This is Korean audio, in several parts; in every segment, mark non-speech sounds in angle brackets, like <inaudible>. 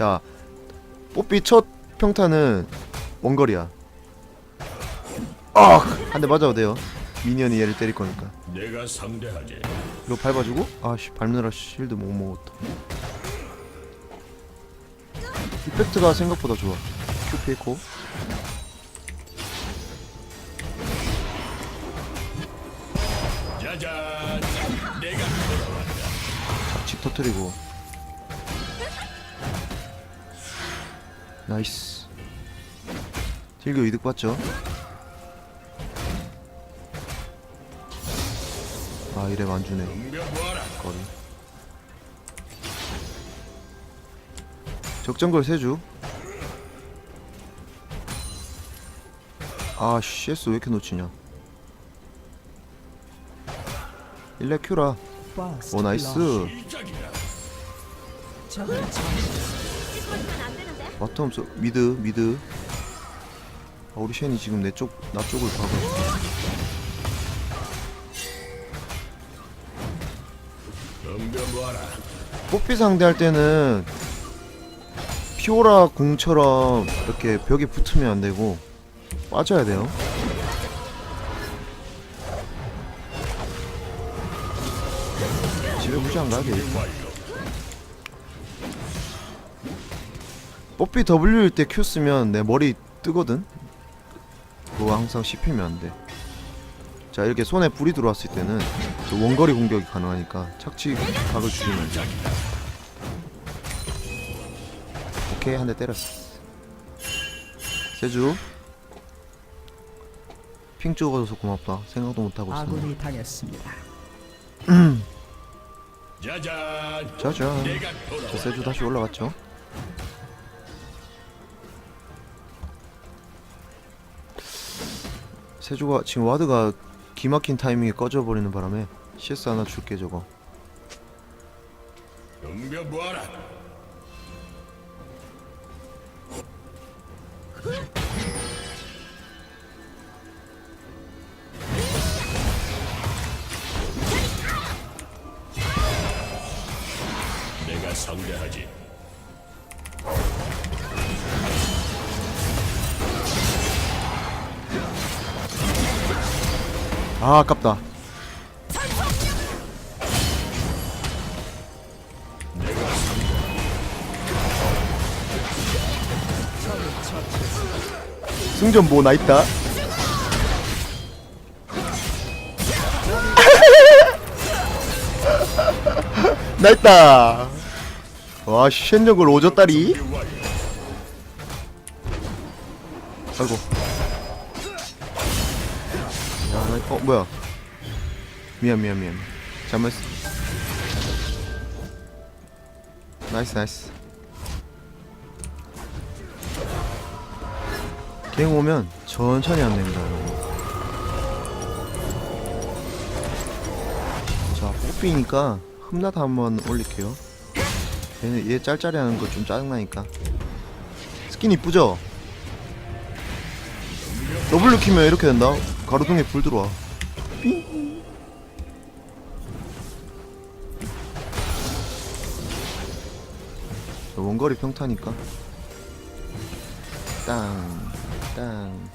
자 뽀삐 첫 평타는 원거리야. 아 한 대 맞아도 돼요. 미니언이 얘를 때릴 거니까. 내가 상대하지. 이거 밟아주고? 아씨 밟느라 실드 못 먹었다. 이펙트가 생각보다 좋아. 큐 피했고 짜잔. 내가 집 터트리고 나이스. 딜교 이득 봤죠? 아 이래 만주네. 거리. 적정걸 세주. 아 CS 왜 이렇게 놓치냐? 일레 큐라. 오 나이스 바텀 서 미드 미드 아, 우리 쉔이 지금 내 쪽 나 쪽을 덤벼보아라. 뽀삐 상대할 때는 피오라 궁처럼 이렇게 벽에 붙으면 안 되고 빠져야 돼요. 집에 무시 안 가야 되겠다. 뽀삐 W일 때 Q 쓰면 내 머리 뜨거든? 그거 항상 씹히면 안 돼. 자 이렇게 손에 불이 들어왔을 때는 저 원거리 공격이 가능하니까 착지 각을 줄이면 돼. 오케이 한 대 때렸어. 세주 핑 찍어줘서 고맙다. 생각도 못하고 있었네. 아군이 당했습니다. 짜잔. 짜잔. 내가 저. 세주 다시 올라갔죠. 세주가 지금 와드가 기막힌 타이밍에 꺼져버리는 바람에 CS 하나 줄게 저거. 덤벼보아라. 내가 상대하지. 아 아깝다. 승전 뭐 나 있다. <laughs> 나 있다. 와 쉔적을 오졌다리. 아이고. 어 뭐야? 미안 미안 미안. 잘못했어. 나이스 나이스. 갱 오면 천천히 하면 됩니다 여러분. 자 뽀삐니까 흠나다 한번 올릴게요. 얘는 얘 짤짤이 하는 거 좀 짜증나니까. 스킨 이쁘죠? W 키면 이렇게 된다. 가로등에 불 들어와. 삥. 저 원거리 평타니까. 땅, 땅.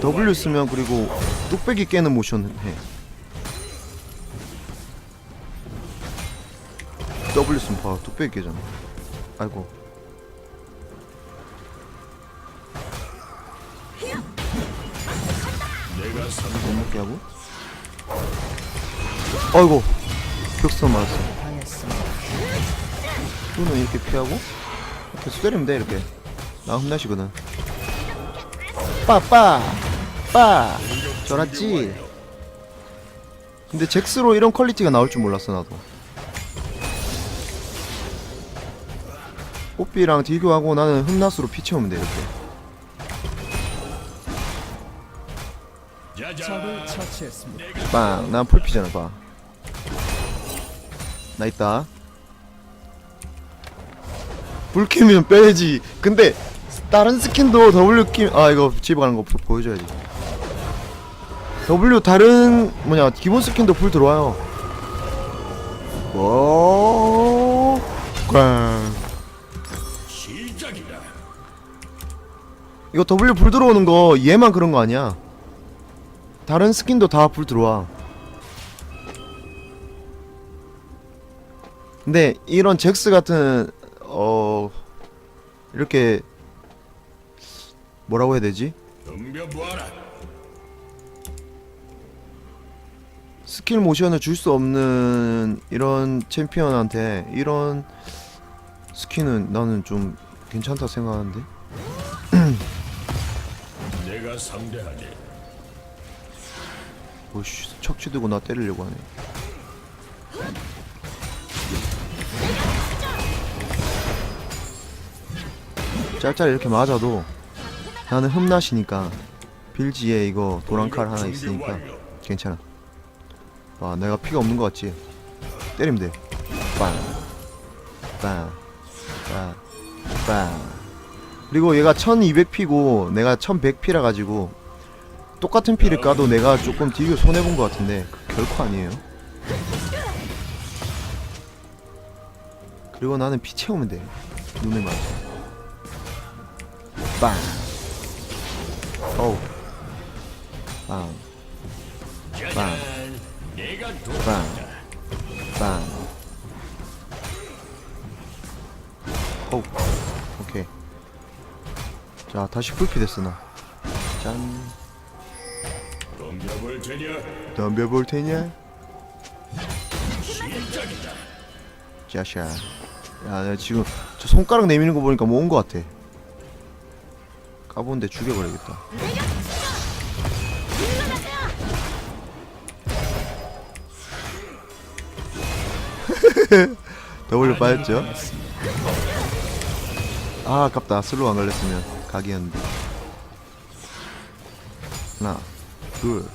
W 쓰면 그리고 뚝배기 깨는 모션 해. W 쓰면 봐, 뚝배기 깨잖아. 아이고. 상대. 못 먹게 하고. 아이고. 벽선 맞았어. 손은 이렇게 피하고 계속 때리면 돼 이렇게 나 흠나시거든 빠빠 빠 저랬지 근데 잭스로 이런 퀄리티가 나올 줄 몰랐어 나도 뽀삐랑 딜교하고 나는 흠나스로 피 채우면 돼 이렇게 적을. 처치했습니다. 빵 난 풀피잖아 봐 나 있다 불 켜면 빼야지 근데 다른 스킨도 W 끼 아 이거 집에 가는 거 보- 보여줘야지 W 다른 뭐냐 기본 스킨도 불 들어와요 오 꽝. 시작이다. 이거 W 불 들어오는 거 얘만 그런 거 아니야 다른 스킨도 다 불 들어와 근데 이런 잭스 같은 어 이렇게 뭐라고 해야 되지. 스킬 모션을 줄 수 없는 이런 챔피언한테 이런 스킨은 나는 좀 괜찮다 생각하는데 내가 상대하지. 오씨 척추 들고 나 때리려고 하네 짤짤 이렇게 맞아도 나는 흠나시니까 빌지에 이거 도랑칼 하나 있으니까 괜찮아 와 내가 피가 없는 것 같지 때리면 돼 빵. 빵. 빵. 빵. 그리고 얘가 1200피고 내가 1100피라 가지고 똑같은 피를 까도 내가 조금 딜을 손해본 것 같은데 그- 결코 아니에요 그리고 나는 피 채우면 돼 눈을 맞아 빵 어우 빵 빵. 돌아왔다. 빵. 오, 오케이. 자, 다시 풀피 됐어 나. 짠. 덤벼볼 테냐? 덤벼볼 테냐? 짜샤. 야, 내가 지금 저 손가락 내미는 거 보니까 뭐온거 같아. 까본데 죽여버리겠다. <laughs> W 빠졌죠? 아 아깝다 슬로우 안 걸렸으면 각이었는데 하나 둘따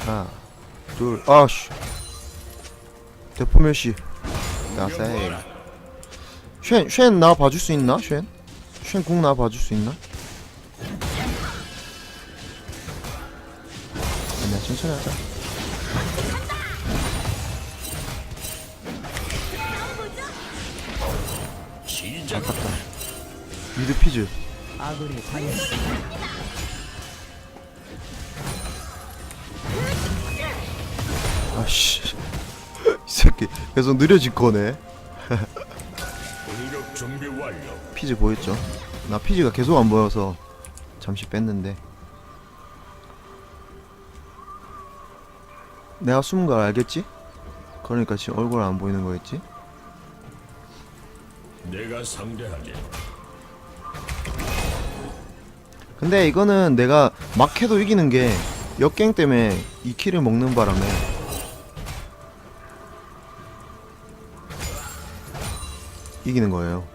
하나 둘 아씨 대포 멸시 나세. 쉔, 쉔나 봐줄 수 있나? 쉔? 쉔궁 나 봐줄 수 있나? 아니야 천천히 하자 시작이다. 미드 피즈 아군이 당했습니다. 아씨 이 새끼 계속 느려질 거네 공격 준비 완료. 피즈 보였죠? 나 피즈가 계속 안 보여서 잠시 뺐는데 내가 숨은 걸 알겠지? 그러니까 지금 얼굴 안 보이는 거였지? 내가 상대하지. 근데 이거는 내가 막 해도 이기는 게 역갱 때문에 이 킬을 먹는 바람에 이기는 거예요.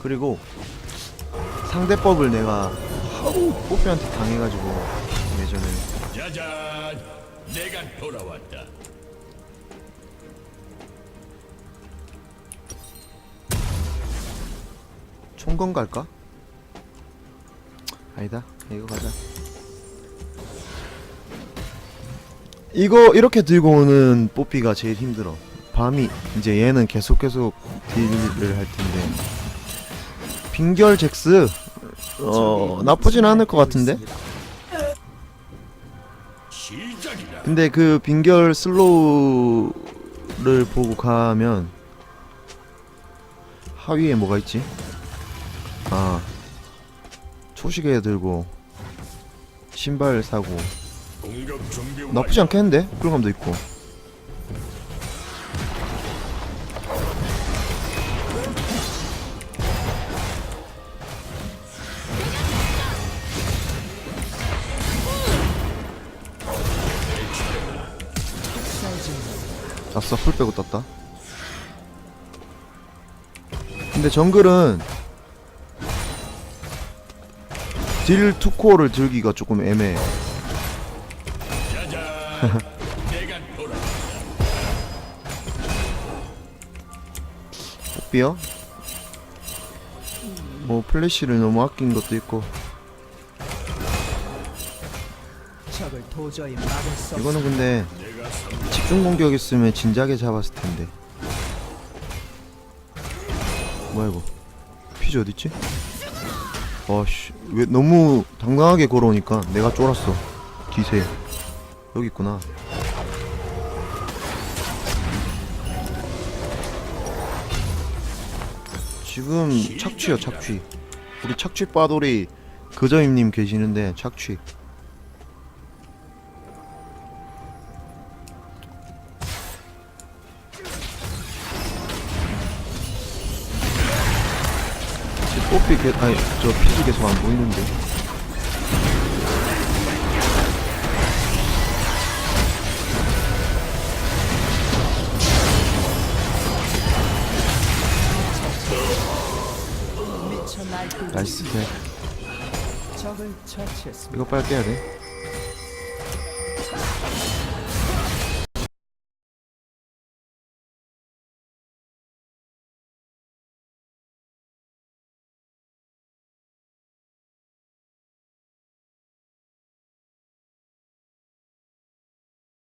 그리고 상대법을 내가 하도 뽀삐한테 당해가지고 예전에 짜잔. 내가 돌아왔다. 총건 갈까? 아니다 이거 가자 이거 이렇게 들고 오는 뽀삐가 제일 힘들어 밤이 이제 얘는 계속 계속 딜을 할 텐데 빙결 잭스 어 나쁘진 않을 것 같은데. 근데 그 빙결 슬로우를 보고 가면 하위에 뭐가 있지? 아 초시계 들고 신발 사고. 나쁘지 않겠는데? upgrade감도 있고 아싸 풀 빼고 떴다 근데 정글은 딜 투코어를 들기가 조금 애매해. 뽀삐요? 뭐 플래시를 너무 아낀 것도 있고 이거는 근데. 집 집중 공격했으면 진작에 잡았을 텐데. 뭐야 이거? 피지 어딨지? 어씨 왜 너무 당당하게 걸어오니까 내가 쫄았어. 기세. 여기 있구나. 지금 착취요 착취. 우리 착취 빠돌이 그저임님 계시는데 착취. 뽀삐 계 아니 저 피지 계속 안 보이는데. 나이스. 이거 빨리 깨야 돼.